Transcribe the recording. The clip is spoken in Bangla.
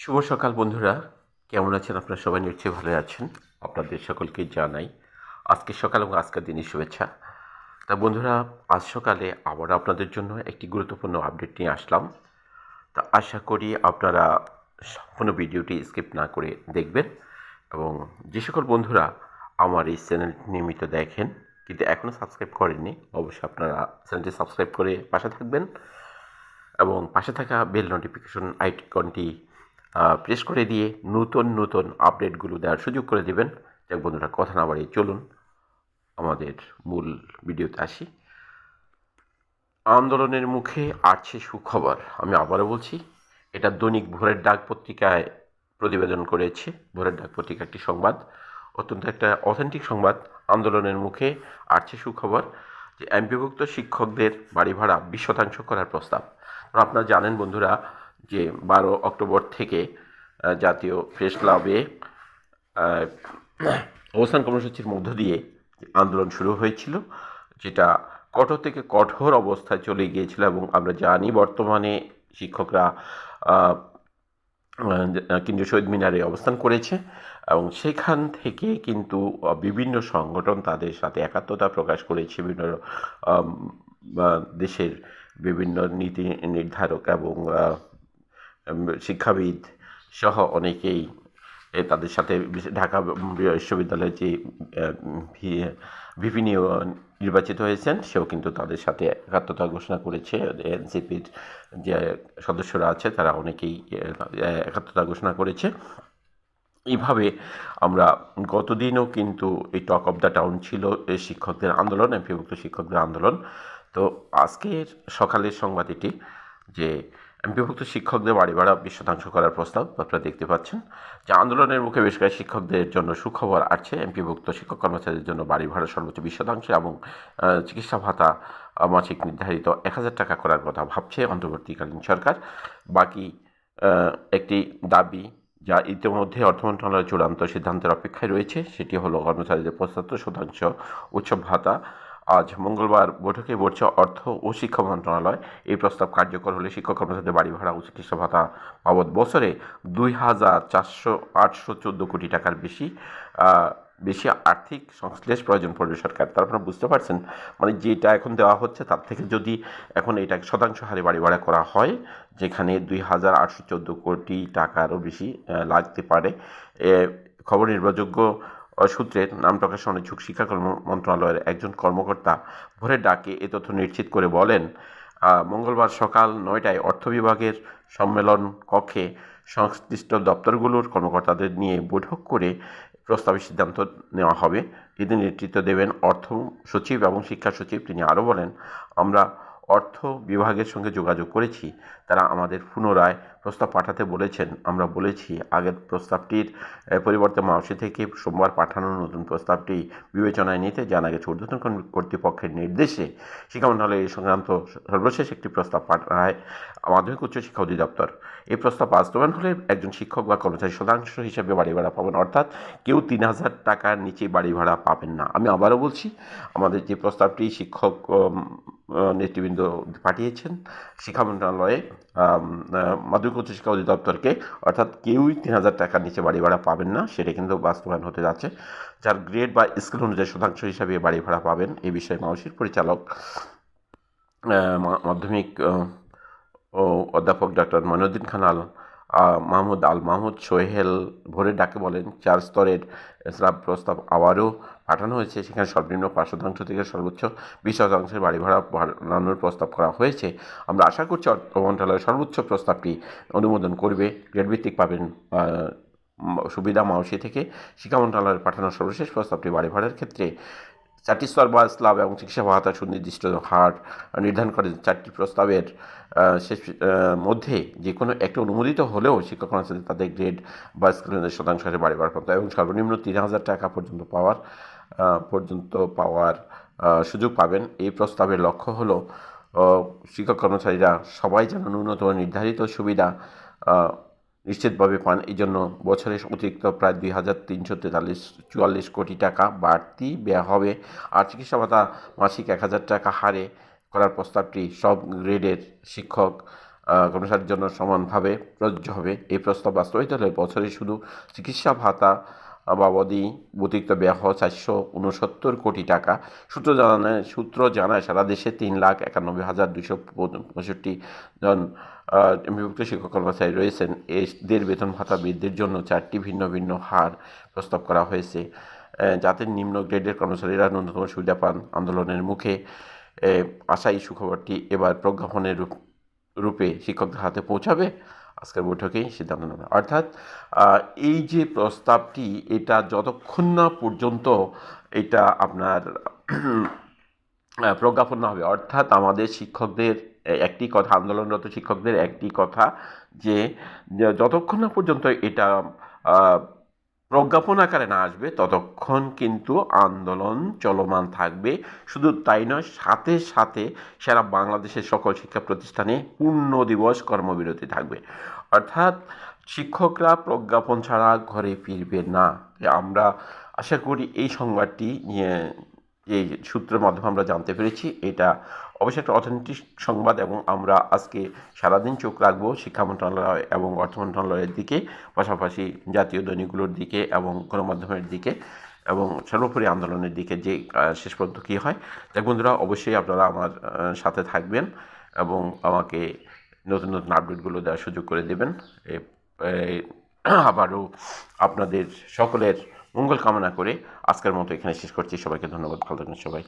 শুভ সকাল বন্ধুরা। কেমন আছেন? আপনারা সবাই নিশ্চয়ই ভালো আছেন। আপনাদের সকলকে জানাই আজকের সকাল এবং আজকের দিনের শুভেচ্ছা। তা বন্ধুরা, আজ সকালে আবার আপনাদের জন্য একটি গুরুত্বপূর্ণ আপডেট নিয়ে আসলাম। তা আশা করি আপনারা সম্পূর্ণ ভিডিওটি স্কিপ না করে দেখবেন এবং যে সকল বন্ধুরা আমার এই চ্যানেল নিয়মিত দেখেন কিন্তু এখনও সাবস্ক্রাইব করেননি, অবশ্যই আপনারা চ্যানেলটি সাবস্ক্রাইব করে পাশে থাকবেন এবং পাশে থাকা বেল নোটিফিকেশন আইকনটি প্রেস করে দিয়ে নতুন নতুন আপডেটগুলো দেওয়ার সুযোগ করে দেবেন। যাক বন্ধুরা, কথা না বাড়িয়ে চলুন। আমাদের মূল ভিডিওতে আসি। আন্দোলনের মুখে আসছে সুখবর। আমি আবারও বলছি, এটা দৈনিক ভোরের ডাক পত্রিকায় প্রতিবেদন করেছে। ভোরের ডাক পত্রিকা একটি সংবাদ, অত্যন্ত একটা অথেন্টিক সংবাদ। আন্দোলনের মুখে আসছে সুখবর যে এমপিভুক্ত শিক্ষকদের বাড়ি ভাড়া বিশ শতাংশ করার প্রস্তাব। আপনারা জানেন বন্ধুরা যে বারো অক্টোবর থেকে জাতীয় প্রেস ক্লাবে অবস্থান কর্মসূচির মধ্য দিয়ে আন্দোলন শুরু হয়েছিল, যেটা কঠোর থেকে কঠোর অবস্থায় চলে গিয়েছিল এবং আমরা জানি বর্তমানে শিক্ষকরা কেন্দ্রীয় শহীদ মিনারে অবস্থান করেছে এবং সেখান থেকে কিন্তু বিভিন্ন সংগঠন তাদের সাথে একাত্মতা প্রকাশ করেছে, বিভিন্ন দেশের বিভিন্ন নীতি নির্ধারক এবং শিক্ষাবিদ সহ অনেকেই তাদের সাথে ঢাকা বিশ্ববিদ্যালয়ের যে ভিপি নির্বাচিত হয়েছেন, সেও কিন্তু তাদের সাথে একাত্মতা ঘোষণা করেছে। এনসিপির যে সদস্যরা আছে, তারা অনেকেই একাত্মতা ঘোষণা করেছে। এইভাবে আমরা গতদিনও কিন্তু এই টক অফ দ্য টাউন ছিল শিক্ষকদের আন্দোলন, এমপিভুক্ত শিক্ষকদের আন্দোলন। তো আজকের সকালের সংবাদ এটি যে এমপিভুক্ত শিক্ষকদের বাড়ি ভাড়া বিশ শতাংশ করার প্রস্তাব আপনারা দেখতে পাচ্ছেন। যে আন্দোলনের মুখে বেশ কয়েক শিক্ষকদের জন্য সুখবর আসছে। এমপিভুক্ত শিক্ষক কর্মচারীদের জন্য বাড়ি ভাড়া সর্বোচ্চ বিশ শতাংশ এবং চিকিৎসা ভাতা মাসিক নির্ধারিত এক হাজার টাকা করার কথা ভাবছে অন্তর্বর্তীকালীন সরকার। বাকি একটি দাবি যা ইতিমধ্যে অর্থ মন্ত্রণালয়ের চূড়ান্ত সিদ্ধান্তের অপেক্ষায় রয়েছে, সেটি হলো কর্মচারীদের পঁচাত্তর শতাংশ উৎসব ভাতা আজ মঙ্গলবার বৈঠকে বলছে অর্থ ও শিক্ষা মন্ত্রণালয়। এই প্রস্তাব কার্যকর হলে শিক্ষক কর্মচারীদের বাড়ি ভাড়া ও চিকিৎসা ভাতা বাবদ বছরে দুই হাজার চারশো আটশো চোদ্দ কোটি টাকার বেশি বেশি আর্থিক সংশ্লেষ প্রয়োজন পড়বে সরকার। তার আপনারা বুঝতে পারছেন? মানে যেটা এখন দেওয়া হচ্ছে তার থেকে যদি এখন এটা শতাংশ হারে বাড়ি ভাড়া করা হয়, যেখানে দুই হাজার আটশো চোদ্দ কোটি টাকারও বেশি লাগতে পারে। খবর নির্ভরযোগ্য সূত্রে নাম প্রকাশ অনিচ্ছুক শিক্ষা কর্ম মন্ত্রণালয়ের একজন কর্মকর্তা ভোরের ডাকে এ তথ্য নিশ্চিত করে বলেন মঙ্গলবার সকাল নয়টায় অর্থ বিভাগের সম্মেলন কক্ষে সংশ্লিষ্ট দপ্তরগুলোর কর্মকর্তাদের নিয়ে বৈঠক করে প্রস্তাবে সিদ্ধান্ত নেওয়া হবে। এতে নেতৃত্ব দেবেন অর্থ সচিব এবং শিক্ষা সচিব। তিনি আরও বলেন, আমরা অর্থ বিভাগের সঙ্গে যোগাযোগ করেছি। তারা আমাদের পুনরায় প্রস্তাব পাঠাতে বলেছেন। আমরা বলেছি, আগের প্রস্তাবটির পরিবর্তে মাউসি থেকে সোমবার পাঠানো নতুন প্রস্তাবটি বিবেচনায় নিতে জানা গেছে। ঊর্ধ্বতন কর্তৃপক্ষের নির্দেশে শিক্ষা মন্ত্রণালয় সংক্রান্ত সর্বশেষ একটি প্রস্তাব পাঠায় মাধ্যমিক উচ্চ শিক্ষা অধিদপ্তর। এই প্রস্তাব বাস্তবায়ন হলে একজন শিক্ষক বা কর্মচারী শতাংশ হিসেবে বাড়ি ভাড়া পাবেন, অর্থাৎ কেউ তিন হাজার টাকার নিচে বাড়ি ভাড়া পাবেন না। আমি আবারও বলছি, আমাদের যে প্রস্তাবটি শিক্ষক নেতৃবৃন্দ পাঠিয়েছেন, শিক্ষা মন্ত্রণালয়ে মাধ্যমিক শিক্ষা অধিদপ্তরকে, অর্থাৎ কেউই তিন হাজার টাকার নিচে বাড়ি ভাড়া পাবেন না, সেটা কিন্তু বাস্তবায়ন হতে যাচ্ছে। যার গ্রেড বা স্কেল অনুযায়ী শতাংশ হিসাবে বাড়ি ভাড়া পাবেন এ বিষয়ে মানুষের পরিচালক মাধ্যমিক অধ্যাপক ডক্টর মনুদ্দিন খানাল মাহমুদ আল মাহমুদ সোহেল ভোরের ডাকে বলেন, চার স্তরের স্ল্যাব প্রস্তাব আবারও পাঠানো হয়েছে। সেখানে সর্বনিম্ন পাঁচ শতাংশ থেকে সর্বোচ্চ বিশ শতাংশের বাড়ি ভাড়া বাড়ানোর প্রস্তাব করা হয়েছে। আমরা আশা করছি অর্থ মন্ত্রণালয় সর্বোচ্চ প্রস্তাবটি অনুমোদন করবে। গ্রেড ভিত্তিক পাবেন সুবিধা মাউসি থেকে শিক্ষা মন্ত্রণালয়ের পাঠানো সর্বশেষ প্রস্তাবটি বাড়ি ভাড়ার ক্ষেত্রে চারটি স্তর বা স্ল্যাব এবং চিকিৎসা ভাতা সুনির্দিষ্ট হার নির্ধারণ করে চারটি প্রস্তাবের শেষ মধ্যে যে কোনো একটা অনুমোদিত হলেও শিক্ষক কর্মচারী তাদের গ্রেড বা স্কেলের শতাংশ হারে বাড়ি বাড়ার কথা এবং সর্বনিম্ন তিন হাজার টাকা পর্যন্ত পাওয়ার পর্যন্ত পাওয়ার সুযোগ পাবেন। এই প্রস্তাবের লক্ষ্য হলো শিক্ষক কর্মচারীরা সবাই যেন ন্যূনতম নির্ধারিত সুবিধা নিশ্চিতভাবে পান। এই জন্য বছরের অতিরিক্ত প্রায় দুই হাজার তিনশো তেতাল্লিশ, চুয়াল্লিশ কোটি টাকা বাড়তি ব্যয় হবে। আর চিকিৎসা ভাতা মাসিক এক হাজার টাকা হারে করার প্রস্তাবটি সব গ্রেডের শিক্ষক কর্মচারীর জন্য সমানভাবে প্রযোজ্য হবে। এই প্রস্তাব বাস্তবায়িত হলে বছরে শুধু চিকিৎসা ভাতা বাবদি অতিরিক্ত ব্যয় চারশো উনসত্তর কোটি টাকা। সূত্র জানায় সূত্র জানায় সারা দেশে তিন লাখ একানব্বই হাজার দুশো পঁয়ষট্টি জন বিভক্ত শিক্ষক কর্মচারী রয়েছেন। এদের বেতন ভাতা বৃদ্ধির জন্য চারটি ভিন্ন ভিন্ন হার প্রস্তাব করা হয়েছে। যাতে নিম্ন গ্রেডের কর্মচারীরা ন্যূনতম সুবিধা পান আন্দোলনের মুখে। আহ, আশা এই সুখবরটি এবার প্রজ্ঞাপনের রূপে শিক্ষকদের হাতে পৌঁছাবে। আজকের বৈঠকেই সিদ্ধান্ত নেবে। অর্থাৎ এই যে প্রস্তাবটি, এটা যতক্ষণ না পর্যন্ত এটা আপনার প্রজ্ঞাপন হবে, অর্থাৎ আমাদের শিক্ষকদের, একটি কথা, আন্দোলনরত শিক্ষকদের একটি কথা যে যতক্ষণ না পর্যন্ত এটা প্রজ্ঞাপন আকারে না আসবে, ততক্ষণ কিন্তু আন্দোলন চলমান থাকবে। শুধু তাই নয়, সাথে সাথে সারা বাংলাদেশের সকল শিক্ষা প্রতিষ্ঠানে পূর্ণ দিবস কর্মবিরতি থাকবে। অর্থাৎ শিক্ষকরা প্রজ্ঞাপন ছাড়া ঘরে ফিরবে না। আমরা আশা করি এই সংবাদটি নিয়ে যে সূত্রের মাধ্যমে আমরা জানতে পেরেছি। এটা অবশ্যই একটা অথেন্টিক সংবাদ এবং আমরা আজকে সারাদিন চোখ রাখব শিক্ষা মন্ত্রণালয় এবং অর্থ মন্ত্রণালয়ের দিকে, পাশাপাশি জাতীয় দৈনিকগুলোর দিকে এবং গণমাধ্যমের দিকে এবং সর্বোপরি আন্দোলনের দিকে যে শেষ পর্যন্ত কী হয়। তাই বন্ধুরা, অবশ্যই আপনারা আমার সাথে থাকবেন এবং আমাকে নতুন নতুন আপডেটগুলো দেওয়ার সুযোগ করে দেবেন। আবারও আপনাদের সকলের মঙ্গল কামনা করে আজকের মতো এখানে শেষ করছি। সবাইকে ধন্যবাদ। ভালো থাকবেন সবাই।